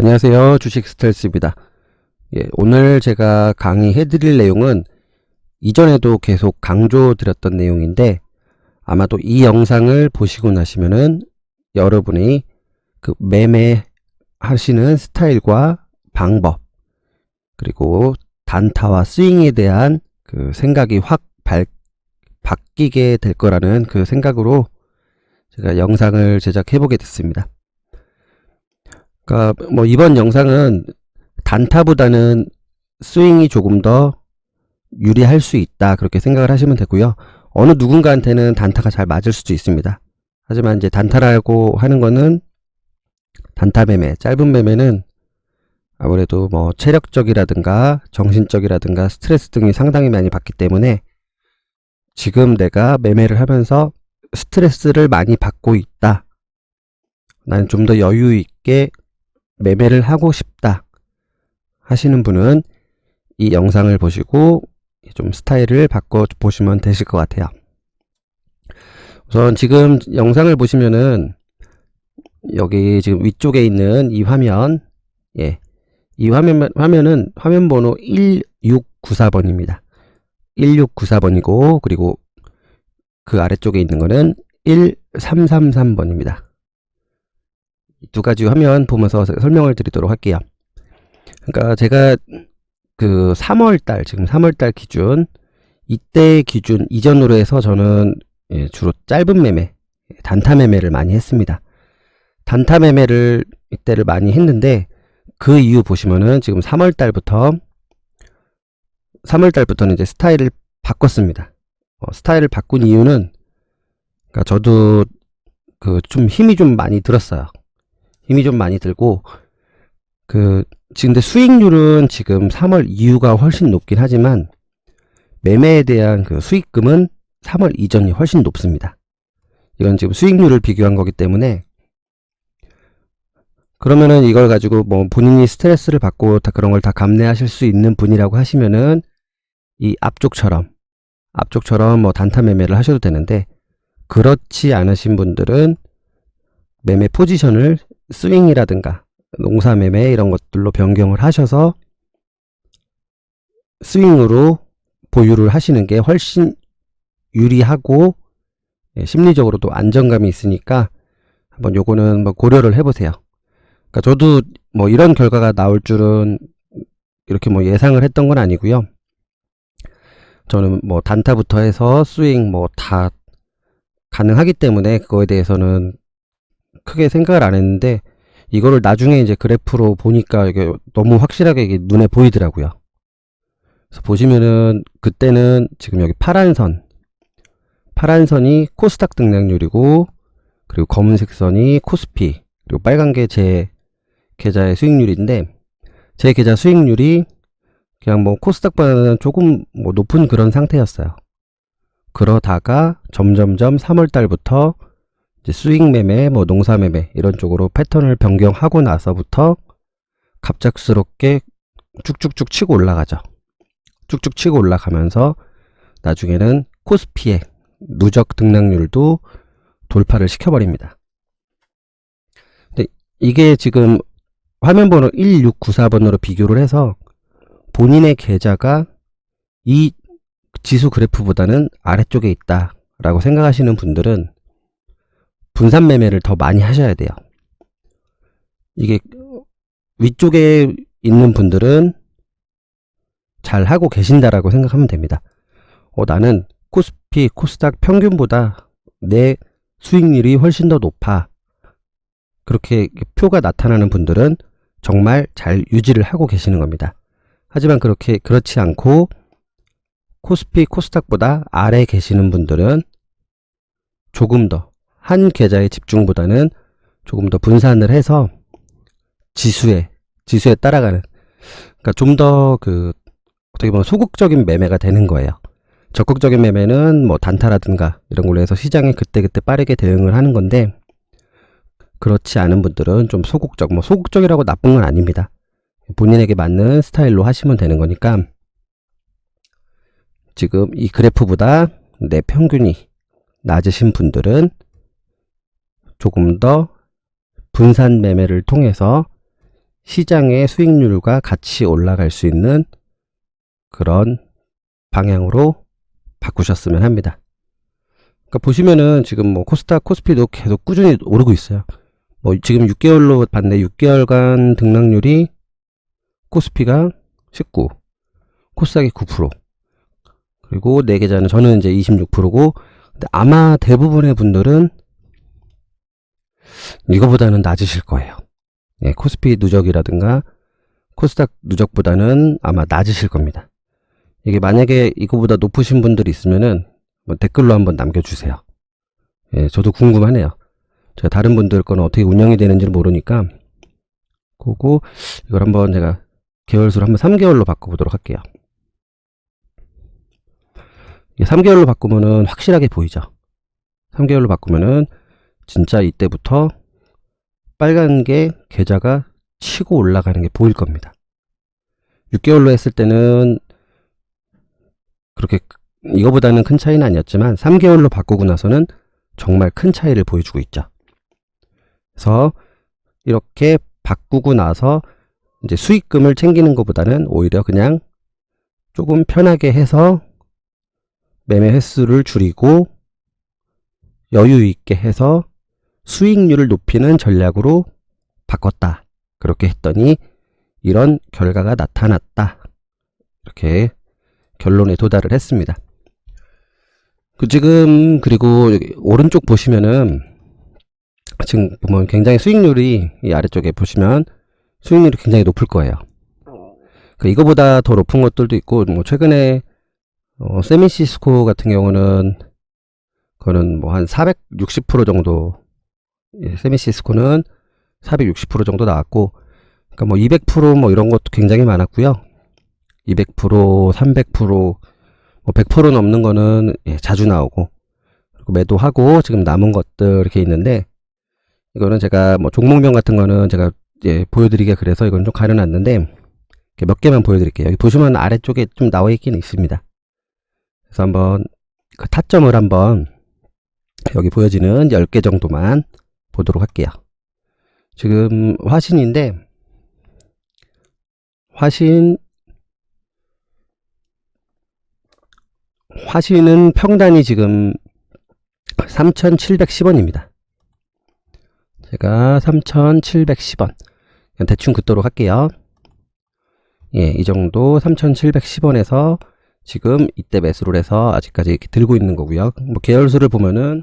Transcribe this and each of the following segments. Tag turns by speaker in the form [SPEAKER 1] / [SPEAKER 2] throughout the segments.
[SPEAKER 1] 안녕하세요. 주식 스텔스입니다. 예, 오늘 제가 강의해 드릴 내용은 이전에도 계속 강조 드렸던 내용인데 아마도 이 영상을 보시고 나시면은 여러분이 그 매매 하시는 스타일과 방법 그리고 단타와 스윙에 대한 그 생각이 확 발, 바뀌게 될 거라는 그 생각으로 제가 영상을 제작해 보게 됐습니다. 그러니까 뭐 이번 영상은 단타보다는 스윙이 조금 더 유리할 수 있다 그렇게 생각을 하시면 되고요. 어느 누군가한테는 단타가 잘 맞을 수도 있습니다. 하지만 이제 단타라고 하는 거는 단타 매매, 짧은 매매는 아무래도 뭐 체력적이라든가 정신적이라든가 스트레스 등이 상당히 많이 받기 때문에 지금 내가 매매를 하면서 스트레스를 많이 받고 있다. 나는 좀 더 여유 있게 매매를 하고 싶다 하시는 분은 이 영상을 보시고 좀 스타일을 바꿔 보시면 되실 것 같아요. 우선 지금 영상을 보시면은 여기 지금 위쪽에 있는 이 화면, 예, 이 화면 화면은 화면 번호 1694번입니다. 1694번이고 그리고 그 아래쪽에 있는 거는 1333번입니다. 두 가지 화면 보면서 설명을 드리도록 할게요. 그러니까 제가 그 3월 달, 지금 3월 달 기준, 이때 기준 이전으로 해서 저는 예, 주로 짧은 매매, 단타 매매를 많이 했습니다. 단타 매매를 이때를 많이 했는데 그 이후 보시면은 지금 3월 달부터 3월 달부터는 이제 스타일을 바꿨습니다. 어, 스타일을 바꾼 이유는 그러니까 저도 그 좀 힘이 좀 많이 들었어요. 힘이 좀 많이 들고 그 지금 근데 수익률은 지금 3월 이후가 훨씬 높긴 하지만 매매에 대한 그 수익금은 3월 이전이 훨씬 높습니다. 이건 지금 수익률을 비교한 거기 때문에 그러면은 이걸 가지고 뭐 본인이 스트레스를 받고 다 그런 걸 다 감내하실 수 있는 분이라고 하시면은 이 앞쪽처럼 앞쪽처럼 뭐 단타 매매를 하셔도 되는데 그렇지 않으신 분들은 매매 포지션을 스윙이라든가 농사 매매 이런 것들로 변경을 하셔서 스윙으로 보유를 하시는 게 훨씬 유리하고 예, 심리적으로도 안정감이 있으니까 한번 요거는 뭐 고려를 해보세요. 그러니까 저도 뭐 이런 결과가 나올 줄은 이렇게 뭐 예상을 했던 건 아니고요. 저는 뭐 단타부터 해서 스윙 뭐 다 가능하기 때문에 그거에 대해서는 크게 생각을 안 했는데 이거를 나중에 이제 그래프로 보니까 이게 너무 확실하게 이게 눈에 보이더라고요. 그래서 보시면은 그때는 지금 여기 파란 선, 파란 선이 코스닥 등락률이고 그리고 검은색 선이 코스피 그리고 빨간 게 제 계좌의 수익률인데 제 계좌 수익률이 그냥 뭐 코스닥보다는 조금 뭐 높은 그런 상태였어요. 그러다가 점점점 3월 달부터 수익 매매, 뭐 농사 매매 이런 쪽으로 패턴을 변경하고 나서부터 갑작스럽게 쭉쭉쭉 치고 올라가죠. 쭉쭉 치고 올라가면서 나중에는 코스피의 누적 등락률도 돌파를 시켜버립니다. 근데 이게 지금 화면 번호 1694번으로 비교를 해서 본인의 계좌가 이 지수 그래프보다는 아래쪽에 있다라고 생각하시는 분들은 분산 매매를 더 많이 하셔야 돼요. 이게 위쪽에 있는 분들은 잘 하고 계신다라고 생각하면 됩니다. 어, 나는 코스피, 코스닥 평균보다 내 수익률이 훨씬 더 높아. 그렇게 표가 나타나는 분들은 정말 잘 유지를 하고 계시는 겁니다. 하지만 그렇게 그렇지 않고 코스피, 코스닥보다 아래 계시는 분들은 조금 더 한 계좌의 집중보다는 조금 더 분산을 해서 지수에 지수에 따라가는 그러니까 좀 더 그 어떻게 보면 소극적인 매매가 되는 거예요. 적극적인 매매는 뭐 단타라든가 이런 걸로 해서 시장에 그때그때 빠르게 대응을 하는 건데 그렇지 않은 분들은 좀 소극적 뭐 소극적이라고 나쁜 건 아닙니다. 본인에게 맞는 스타일로 하시면 되는 거니까 지금 이 그래프보다 내 평균이 낮으신 분들은 조금 더 분산 매매를 통해서 시장의 수익률과 같이 올라갈 수 있는 그런 방향으로 바꾸셨으면 합니다. 그러니까 보시면은 지금 뭐 코스닥, 코스피도 계속 꾸준히 오르고 있어요. 뭐 지금 6개월로 봤네. 6개월간 등락률이 코스피가 19, 코스닥이 9%. 그리고 네 계좌는 저는 이제 26%고 근데 아마 대부분의 분들은 이거보다는 낮으실 거예요. 예, 코스피 누적이라든가 코스닥 누적보다는 아마 낮으실 겁니다. 이게 만약에 이거보다 높으신 분들이 있으면은 뭐 댓글로 한번 남겨주세요. 예, 저도 궁금하네요. 제가 다른 분들 거는 어떻게 운영이 되는지 를 모르니까 그거 이걸 한번 제가 개월수를 한번 3개월로 바꿔보도록 할게요. 3개월로 바꾸면은 확실하게 보이죠. 3개월로 바꾸면은 진짜 이때부터 빨간 게 계좌가 치고 올라가는 게 보일 겁니다. 6개월로 했을 때는 그렇게 이거보다는 큰 차이는 아니었지만 3개월로 바꾸고 나서는 정말 큰 차이를 보여주고 있죠. 그래서 이렇게 바꾸고 나서 이제 수익금을 챙기는 것보다는 오히려 그냥 조금 편하게 해서 매매 횟수를 줄이고 여유 있게 해서 수익률을 높이는 전략으로 바꿨다. 그렇게 했더니 이런 결과가 나타났다. 이렇게 결론에 도달을 했습니다. 그 지금 그리고 오른쪽 보시면은 지금 보면 굉장히 수익률이 이 아래쪽에 보시면 수익률이 굉장히 높을 거예요. 그 이거보다 더 높은 것들도 있고 뭐 최근에 어, 세미시스코 같은 경우는 그거는 뭐 한 460% 정도 예, 세미시스코는 460% 정도 나왔고 그러니까 뭐 200%뭐 이런 것도 굉장히 많았고요. 200%, 300%, 뭐 100% 넘는 거는 예, 자주 나오고 그리고 매도하고 지금 남은 것들 이렇게 있는데 이거는 제가 뭐 종목명 같은 거는 제가 예, 보여드리게 그래서 이건 좀 가려놨는데 몇 개만 보여드릴게요. 여기 보시면 아래쪽에 좀 나와 있긴 있습니다. 그래서 한번 그 타점을 한번 여기 보여지는 10개 정도만 보도록 할게요. 지금 화신인데 화신 화신은 평단이 지금 3,710원입니다. 제가 3,710원 대충 긋도록 할게요. 예, 이 정도 3,710원에서 지금 이때 매수를 해서 아직까지 들고 있는 거고요. 뭐 계열수를 보면은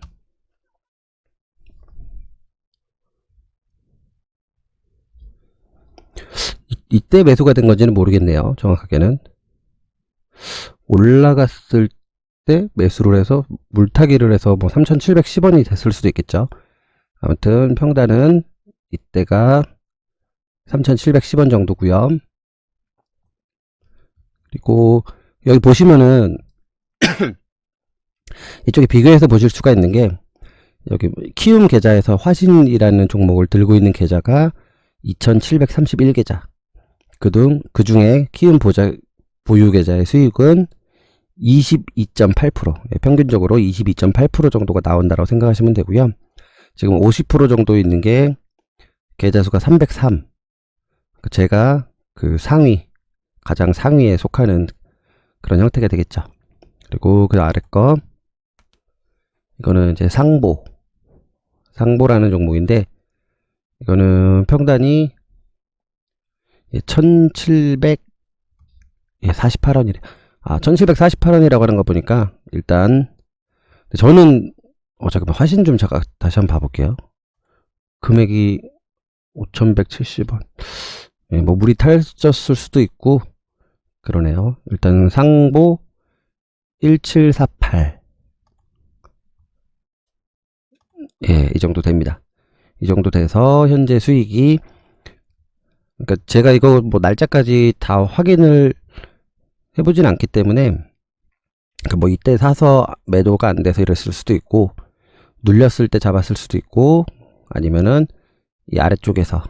[SPEAKER 1] 이, 이때 매수가 된 건지는 모르겠네요. 정확하게는 올라갔을 때 매수를 해서 물타기를 해서 뭐 3,710원이 됐을 수도 있겠죠. 아무튼 평단은 이때가 3,710원 정도고요. 그리고 여기 보시면은 이쪽에 비교해서 보실 수가 있는 게 여기 키움 계좌에서 화신이라는 종목을 들고 있는 계좌가 2731계좌 그중 그중에 키움 보자, 보유 계좌의 수익은 22.8% 예, 평균적으로 22.8% 정도가 나온다고 생각하시면 되고요. 지금 50% 정도 있는 게 계좌 수가 303 제가 그 상위 가장 상위에 속하는 그런 형태가 되겠죠. 그리고 그 아래 거 이거는 이제 상보 상보라는 종목인데 이거는 평단이 1748원이래. 아, 1748원이라고 하는 거 보니까 일단 저는 어 잠깐만 화신 좀 잠깐 다시 한번 봐볼게요. 금액이 5170원. 예, 뭐 물이 탈졌을 수도 있고 그러네요. 일단 상보 1748. 예, 이 정도 됩니다. 이 정도 돼서 현재 수익이 그러니까 제가 이거 뭐 날짜까지 다 확인을 해보진 않기 때문에 그러니까 뭐 이때 사서 매도가 안 돼서 이랬을 수도 있고 눌렸을 때 잡았을 수도 있고 아니면은 이 아래쪽에서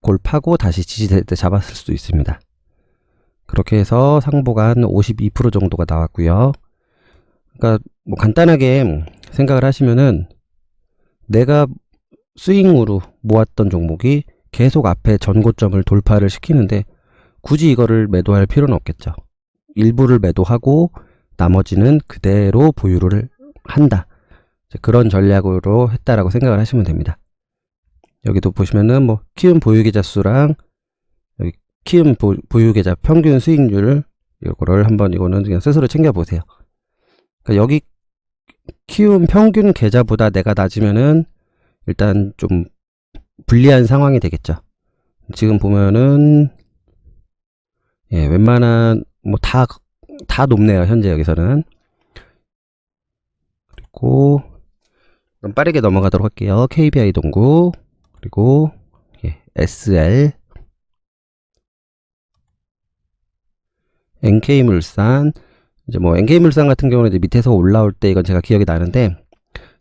[SPEAKER 1] 골 파고 다시 지지될 때 잡았을 수도 있습니다. 그렇게 해서 상보가 한 52% 정도가 나왔고요. 그러니까 뭐 간단하게 생각을 하시면은 내가 스윙으로 모았던 종목이 계속 앞에 전고점을 돌파를 시키는데 굳이 이거를 매도할 필요는 없겠죠. 일부를 매도하고 나머지는 그대로 보유를 한다. 그런 전략으로 했다라고 생각을 하시면 됩니다. 여기도 보시면은 뭐 키움 보유 계좌 수랑 여기 키움 보, 보유 계좌 평균 수익률 이거를 한번 이거는 그냥 스스로 챙겨 보세요. 그러니까 여기 키움 평균 계좌보다 내가 낮으면은 일단 좀 불리한 상황이 되겠죠. 지금 보면은 예, 웬만한 뭐 다 다 높네요. 현재 여기서는. 그리고 그럼 빠르게 넘어가도록 할게요. KBI 동구 그리고 예, SL NK물산 이제 뭐 NK물산 같은 경우는 이제 밑에서 올라올 때 이건 제가 기억이 나는데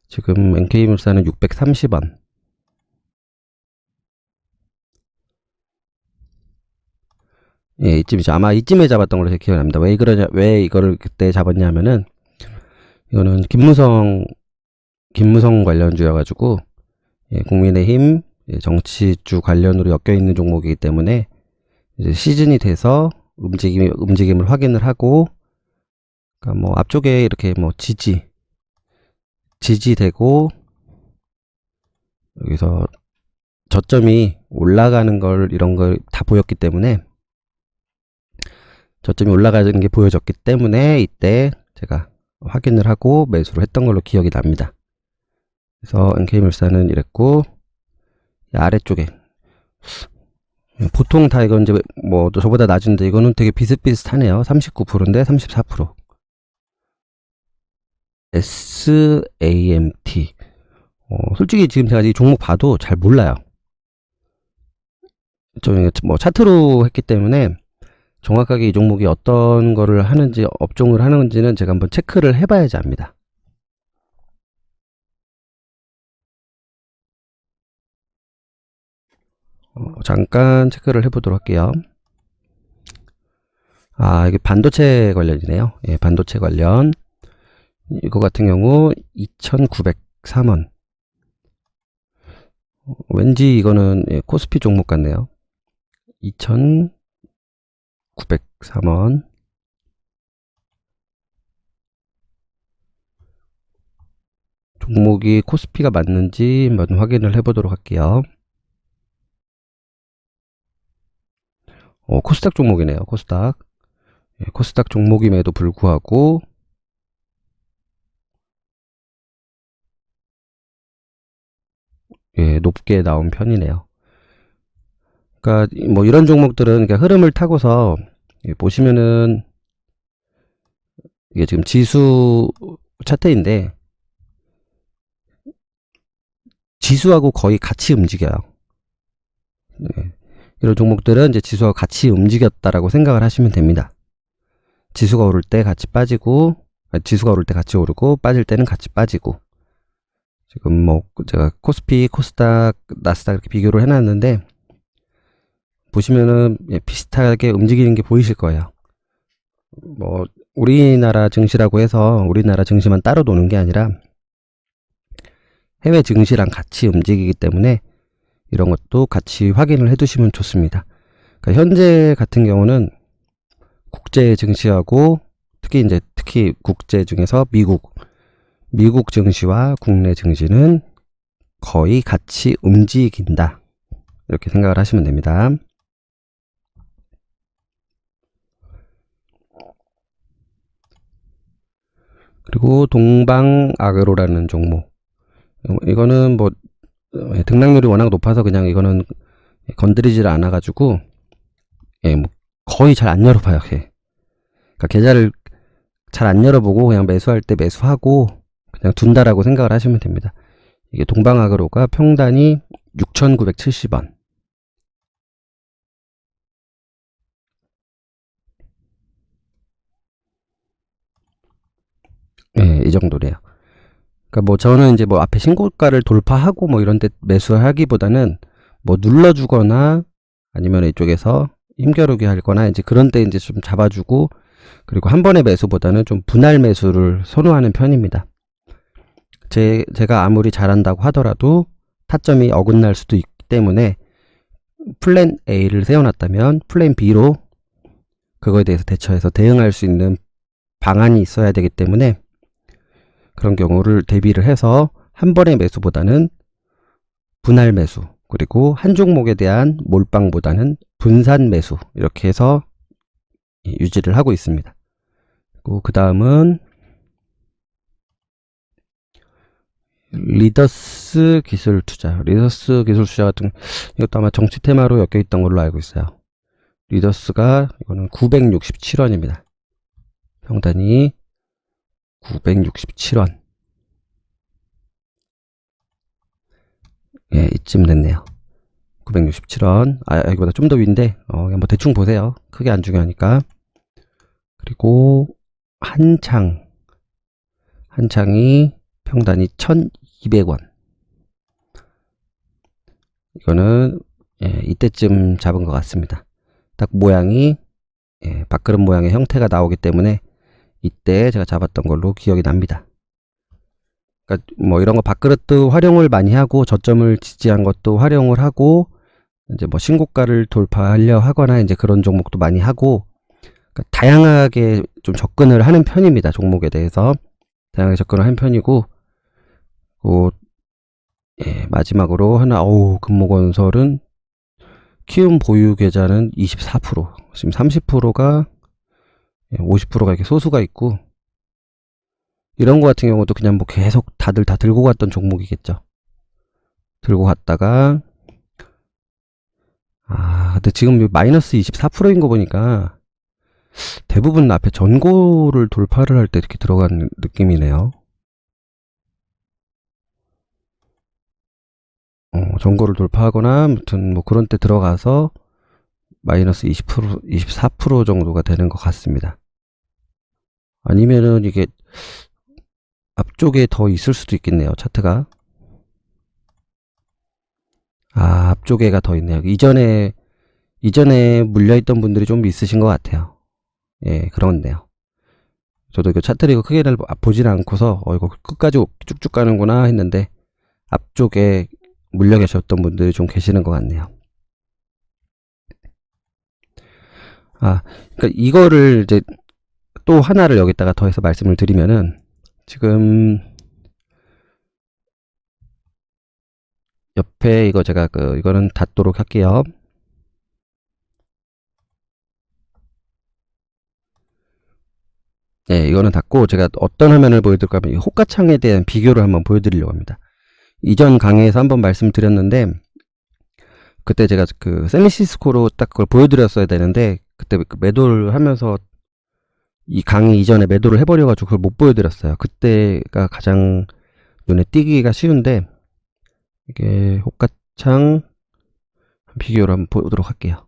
[SPEAKER 1] 지금 NK물산은 630원 예, 이쯤이죠. 아마 이쯤에 잡았던 걸로 기억이 납니다. 왜 그러냐, 왜 이거를 그때 잡았냐면은, 이거는 김무성, 김무성 관련주여가지고, 예, 국민의힘 예, 정치주 관련으로 엮여 있는 종목이기 때문에, 이제 시즌이 돼서 움직임, 움직임을 확인을 하고, 그러니까 뭐 앞쪽에 이렇게 뭐 지지, 지지되고, 여기서 저점이 올라가는 걸, 이런 걸 다 보였기 때문에, 저점이 올라가는 게 보여졌기 때문에 이때 제가 확인을 하고 매수를 했던 걸로 기억이 납니다. 그래서 NK물산은 이랬고 이 아래쪽에 보통 다 이건 이제 뭐 저보다 낮은데 이거는 되게 비슷비슷하네요. 39%인데 34%. SAMT. 어, 솔직히 지금 제가 이 종목 봐도 잘 몰라요. 저뭐 차트로 했기 때문에 정확하게 이 종목이 어떤 거를 하는지 업종을 하는지는 제가 한번 체크를 해봐야지 압니다. 어, 잠깐 체크를 해보도록 할게요. 아, 이게 반도체 관련이네요. 예, 반도체 관련. 이거 같은 경우 2,903원. 어, 왠지 이거는 예, 코스피 종목 같네요. 2,000 903원 종목이 코스피가 맞는지 한번 확인을 해보도록 할게요. 어, 코스닥 종목이네요. 코스닥. 예, 코스닥 종목임에도 불구하고 예, 높게 나온 편이네요. 그러니까 뭐 이런 종목들은 그러니까 흐름을 타고서 보시면은 이게 지금 지수 차트인데 지수하고 거의 같이 움직여요. 네. 이런 종목들은 이제 지수와 같이 움직였다라고 생각을 하시면 됩니다. 지수가 오를 때 같이 빠지고 지수가 오를 때 같이 오르고 빠질 때는 같이 빠지고 지금 뭐 제가 코스피, 코스닥, 나스닥 이렇게 비교를 해놨는데 보시면은 예, 비슷하게 움직이는 게 보이실 거예요. 뭐 우리나라 증시라고 해서 우리나라 증시만 따로 노는 게 아니라 해외 증시랑 같이 움직이기 때문에 이런 것도 같이 확인을 해 두시면 좋습니다. 그러니까 현재 같은 경우는 국제 증시하고 특히 이제 특히 국제 중에서 미국 미국 증시와 국내 증시는 거의 같이 움직인다. 이렇게 생각을 하시면 됩니다. 그리고 동방아그로라는 종목. 이거는 뭐 예, 등락률이 워낙 높아서 그냥 이거는 건드리질 않아 가지고 예, 뭐 거의 잘 안 열어봐요. 예. 그러니까 계좌를 잘 안 열어보고 그냥 매수할 때 매수하고 그냥 둔다라고 생각을 하시면 됩니다. 이게 동방아그로가 평단이 6,970원. 예, 이 정도래요. 그러니까 뭐 저는 이제 뭐 앞에 신고가를 돌파하고 뭐 이런 데 매수하기보다는 뭐 눌러 주거나 아니면 이쪽에서 힘겨루게 할거나 이제 그런 때 이제 좀 잡아 주고 그리고 한 번의 매수보다는 좀 분할 매수를 선호하는 편입니다. 제, 제가 아무리 잘한다고 하더라도 타점이 어긋날 수도 있기 때문에 플랜 A를 세워놨다면 플랜 B로 그거에 대해서 대처해서 대응할 수 있는 방안이 있어야 되기 때문에 그런 경우를 대비를 해서 한 번의 매수보다는 분할 매수 그리고 한 종목에 대한 몰빵보다는 분산 매수 이렇게 해서 유지를 하고 있습니다. 그리고 그 다음은 리더스 기술 투자 리더스 기술 투자 같은 이것도 아마 정치 테마로 엮여 있던 걸로 알고 있어요. 리더스가 이거는 967원입니다. 평단이 967원. 예, 이쯤 됐네요. 967원. 아, 여기보다 좀 더 위인데, 어, 그냥 뭐 대충 보세요. 크게 안 중요하니까. 그리고, 한창. 한창이 평단이 1200원. 이거는, 예, 이때쯤 잡은 것 같습니다. 딱 모양이, 예, 밥그릇 모양의 형태가 나오기 때문에, 이때 제가 잡았던 걸로 기억이 납니다. 그러니까 뭐 이런 거 밥그릇도 활용을 많이 하고 저점을 지지한 것도 활용을 하고 이제 뭐 신고가를 돌파하려 하거나 이제 그런 종목도 많이 하고 그러니까 다양하게 좀 접근을 하는 편입니다. 종목에 대해서 다양하게 접근을 하는 편이고 그 예, 마지막으로 하나 어우 금목건설은 키움 보유 계좌는 24% 지금 30%가 50%가 이렇게 소수가 있고 이런 거 같은 경우도 그냥 뭐 계속 다들 다 들고 갔던 종목이겠죠. 들고 갔다가 아, 근데 지금 마이너스 24%인 거 보니까 대부분 앞에 전고를 돌파를 할 때 이렇게 들어간 느낌이네요. 어, 전고를 돌파하거나 아무튼 뭐 그런 때 들어가서 마이너스 20% 24% 정도가 되는 것 같습니다. 아니면은 이게 앞쪽에 더 있을 수도 있겠네요. 차트가. 아, 앞쪽에가 더 있네요. 이전에, 이전에 물려있던 분들이 좀 있으신 것 같아요. 예, 그런데요. 저도 이거 차트를 이거 크게 보진 않고서, 어, 이거 끝까지 쭉쭉 가는구나 했는데, 앞쪽에 물려 계셨던 분들이 좀 계시는 것 같네요. 아, 그러니까 이거를 이제 또 하나를 여기다가 더해서 말씀을 드리면은, 지금 옆에 이거 제가 그 이거는 닫도록 할게요. 네, 이거는 닫고 제가 어떤 화면을 보여드릴까 하면 이 호가창에 대한 비교를 한번 보여드리려고 합니다. 이전 강의에서 한번 말씀드렸는데 그때 제가 그 샌리시스코로 딱 그걸 보여드렸어야 되는데 그때 그 매도를 하면서 이 강의 이전에 매도를 해버려가지고 그걸 못 보여드렸어요. 그때가 가장 눈에 띄기가 쉬운데 이게 호가창 비교를 한번 보도록 할게요.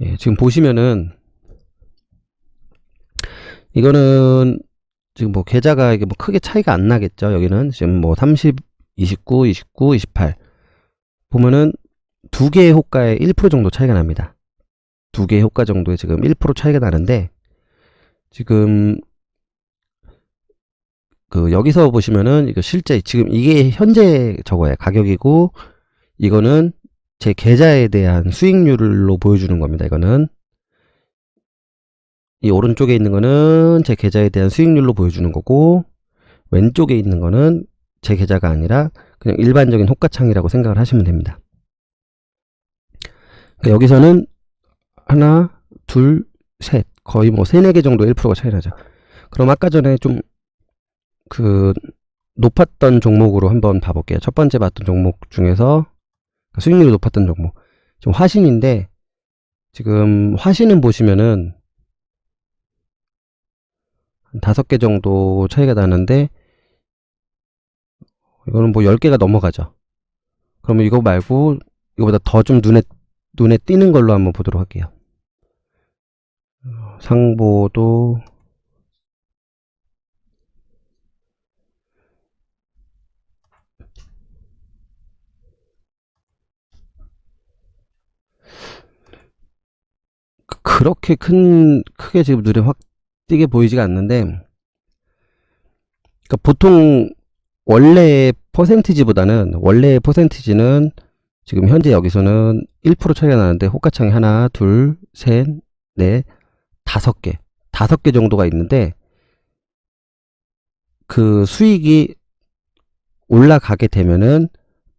[SPEAKER 1] 예, 지금 보시면은 이거는 지금 뭐 계좌가 이게 뭐 크게 차이가 안 나겠죠. 여기는 지금 뭐 30, 29, 29, 28 보면은 두 개의 호가에 1% 정도 차이가 납니다. 두 개의 효과 정도에 지금 1% 차이가 나는데 지금 그 여기서 보시면은 이거 실제 지금 이게 현재 저거예요. 가격이고 이거는 제 계좌에 대한 수익률로 보여주는 겁니다 이거는. 이 오른쪽에 있는 거는 제 계좌에 대한 수익률로 보여주는 거고 왼쪽에 있는 거는 제 계좌가 아니라 그냥 일반적인 호가창이라고 생각을 하시면 됩니다. 그러니까 여기서는 하나, 둘, 셋. 거의 뭐 세네 개 정도 1%가 차이 나죠. 그럼 아까 전에 좀 그 높았던 종목으로 한번 봐볼게요. 첫 번째 봤던 종목 중에서 수익률이 높았던 종목. 지금 화신인데 지금 화신은 보시면은 한 다섯 개 정도 차이가 나는데 이거는 뭐 10개가 넘어가죠. 그러면 이거 말고 이거보다 더 좀 눈에 눈에 띄는 걸로 한번 보도록 할게요. 상보도 그- 그렇게 큰 크게 지금 눈에 확 띄게 보이지가 않는데 그러니까 보통 원래의 퍼센티지보다는 원래의 퍼센티지는 지금 현재 여기서는 1% 차이가 나는데 호가창이 하나, 둘, 셋, 넷, 다섯 개, 다섯 개 정도가 있는데 그 수익이 올라가게 되면은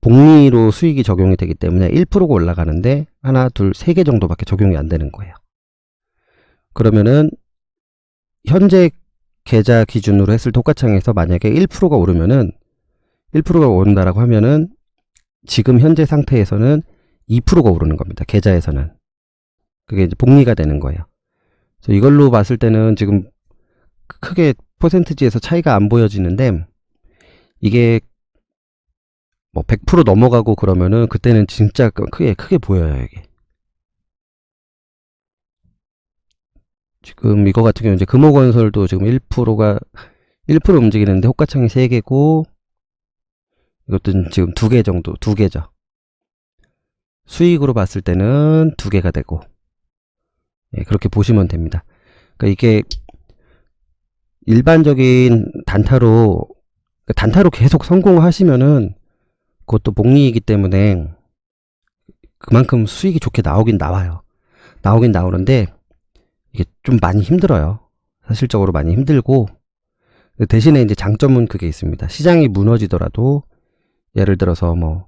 [SPEAKER 1] 복리로 수익이 적용이 되기 때문에 1%가 올라가는데 하나, 둘, 세 개 정도밖에 적용이 안 되는 거예요. 그러면은 현재 계좌 기준으로 했을 때 호가창에서 만약에 1%가 오르면은 1%가 오른다라고 하면은 지금 현재 상태에서는 2%가 오르는 겁니다. 계좌에서는. 그게 이제 복리가 되는 거예요. 이걸로 봤을 때는 지금 크게 퍼센트지에서 차이가 안 보여지는데 이게 뭐 100% 넘어가고 그러면은 그때는 진짜 크게 크게 보여요, 이게. 지금 이거 같은 경우 이제 금호건설도 지금 1%가 1% 움직이는데 호가창이 3개고 이것도 지금 2개 정도, 2개죠. 수익으로 봤을 때는 2개가 되고 예, 그렇게 보시면 됩니다. 그러니까 이게 일반적인 단타로 그러니까 단타로 계속 성공하시면은 그것도 복리이기 때문에 그만큼 수익이 좋게 나오긴 나와요. 나오긴 나오는데 이게 좀 많이 힘들어요. 사실적으로 많이 힘들고 대신에 이제 장점은 그게 있습니다. 시장이 무너지더라도 예를 들어서 뭐,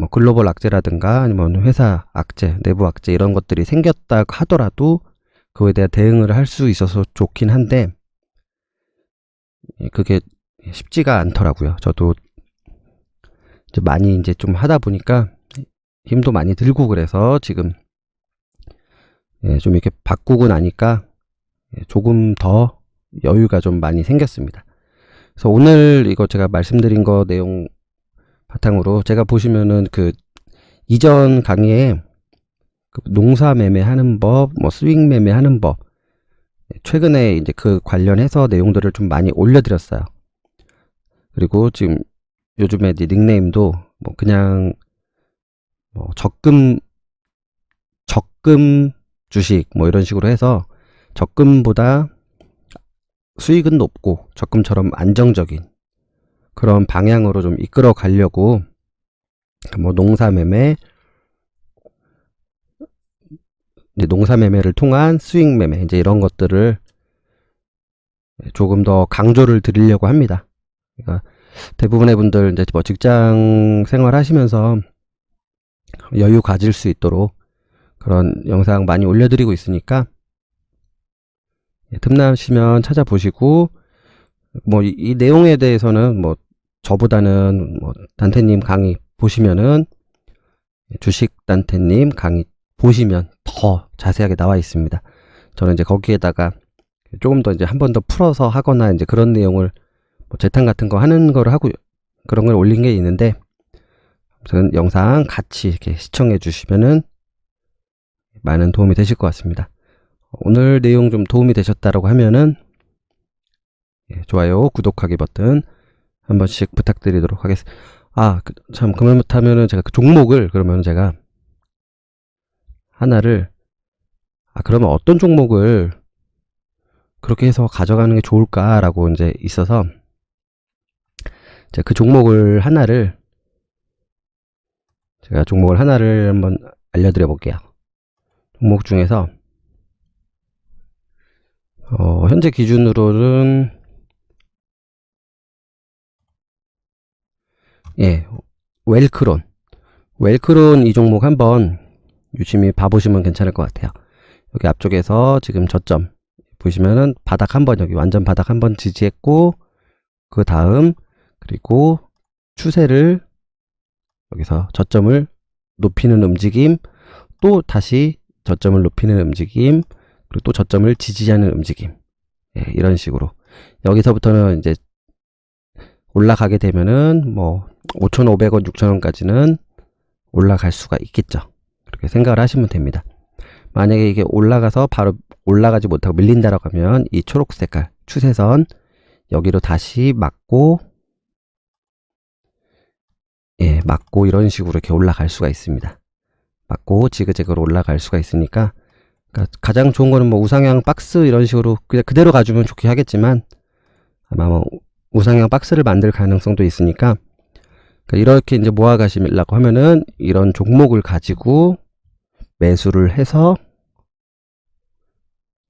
[SPEAKER 1] 뭐 글로벌 악재라든가 아니면 회사 악재, 내부 악재 이런 것들이 생겼다 하더라도 그거에 대한 대응을 할 수 있어서 좋긴 한데 예, 그게 쉽지가 않더라고요. 저도 이제 많이 이제 좀 하다 보니까 힘도 많이 들고 그래서 지금 예, 좀 이렇게 바꾸고 나니까 예, 조금 더 여유가 좀 많이 생겼습니다. 그래서 오늘 이거 제가 말씀드린 거 내용 바탕으로 제가 보시면은 그 이전 강의에 그 농사 매매하는 법, 뭐 스윙 매매하는 법 최근에 이제 그 관련해서 내용들을 좀 많이 올려드렸어요. 그리고 지금 요즘에 닉네임도 뭐 그냥 뭐 적금 적금 주식 뭐 이런 식으로 해서 적금보다 수익은 높고 적금처럼 안정적인 그런 방향으로 좀 이끌어 가려고 뭐 농사매매 이제 농사매매를 통한 수익 매매 이제 이런 것들을 조금 더 강조를 드리려고 합니다. 그러니까 대부분의 분들 이제 뭐 직장 생활 하시면서 여유 가질 수 있도록 그런 영상 많이 올려드리고 있으니까 예, 틈나시면 찾아보시고 뭐 이 내용에 대해서는 뭐 저보다는 뭐 단테님 강의 보시면은 주식 단테님 강의 보시면 더 자세하게 나와 있습니다. 저는 이제 거기에다가 조금 더 이제 한 번 더 풀어서 하거나 이제 그런 내용을 뭐 재탕 같은 거 하는 거를 하고 그런 걸 올린 게 있는데 아무튼 영상 같이 이렇게 시청해 주시면은 많은 도움이 되실 것 같습니다. 오늘 내용 좀 도움이 되셨다라고 하면은 예, 좋아요, 구독하기 버튼 한 번씩 부탁드리도록 하겠습니다. 아, 그, 참, 그만 못하면은 제가 그 종목을 그러면 제가 하나를 아, 그러면 어떤 종목을 그렇게 해서 가져가는 게 좋을까라고 이제 있어서 제가 그 종목을 하나를 제가 종목을 하나를 한번 알려드려 볼게요. 종목 중에서 어, 현재 기준으로는 예, 웰크론. 웰크론 이 종목 한번 유심히 봐보시면 괜찮을 것 같아요. 여기 앞쪽에서 지금 저점 보시면은 바닥 한 번 여기 완전 바닥 한 번 지지했고 그 다음 그리고 추세를 여기서 저점을 높이는 움직임 또 다시 저점을 높이는 움직임 그리고 또 저점을 지지하는 움직임. 예, 이런 식으로. 여기서부터는 이제 올라가게 되면은 뭐 5,500원, 6,000원까지는 올라갈 수가 있겠죠. 그렇게 생각을 하시면 됩니다. 만약에 이게 올라가서 바로 올라가지 못하고 밀린다라고 하면 이 초록 색깔 추세선 여기로 다시 맞고 예, 맞고 이런 식으로 이렇게 올라갈 수가 있습니다. 맞고 지그재그로 올라갈 수가 있으니까 그러니까 가장 좋은 거는 뭐 우상향 박스 이런 식으로 그냥 그대로 가주면 좋게 하겠지만 아마 뭐 우상향 박스를 만들 가능성도 있으니까 그러니까 이렇게 이제 모아 가시려고 하면은 이런 종목을 가지고 매수를 해서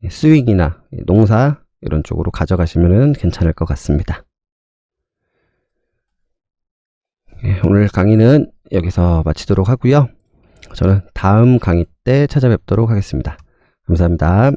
[SPEAKER 1] 스윙이나 농사 이런 쪽으로 가져가시면 괜찮을 것 같습니다. 예, 오늘 강의는 여기서 마치도록 하고요. 저는 다음 강의 때 찾아뵙도록 하겠습니다. 감사합니다.